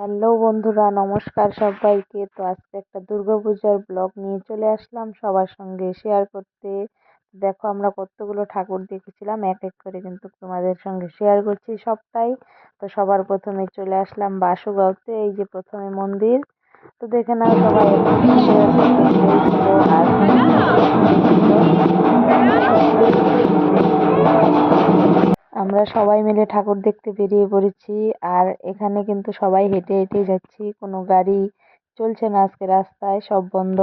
Hello বন্ধুরা, নমস্কার সবাইকে। তো আজকে একটা দুর্গাপূজার ব্লগ নিয়ে চলে আসলাম সবার সঙ্গে শেয়ার করতে। দেখো আমরা কতগুলো ঠাকুর দেখেছিলাম, এক এক করে কিন্তু তোমাদের সঙ্গে শেয়ার করছি সবটাই। তো সবার প্রথমে চলে আসলাম বাসুগাঁওতে, এই যে প্রথমে মন্দির। তো দেখে নাও সবাই আমরা সবাই মিলে ঠাকুর দেখতে বেরিয়ে পড়েছি, আর এখানে কিন্তু সবাই হেঁটে হেঁটে যাচ্ছি। কোনো গাড়ি চলছে না আজকে রাস্তায়, সব বন্ধ।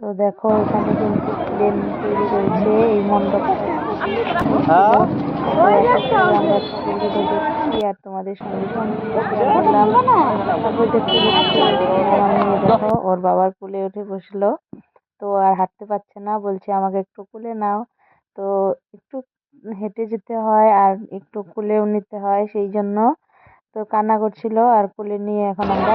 তো দেখো তৈরি করেছে এই হ্যাঁ? আর তোমাদের সঙ্গে দেখো ওর বাবার কুলে উঠে বসল। তো আর হাঁটতে পারছে না বলছে আমাকে একটু কুলে নাও। তো একটু হেঁটে যেতে হয় আর একটু কুলেও নিতে হয় সেই জন্য তো কান্না করছিল আর কুলে নিয়ে এখন আমরা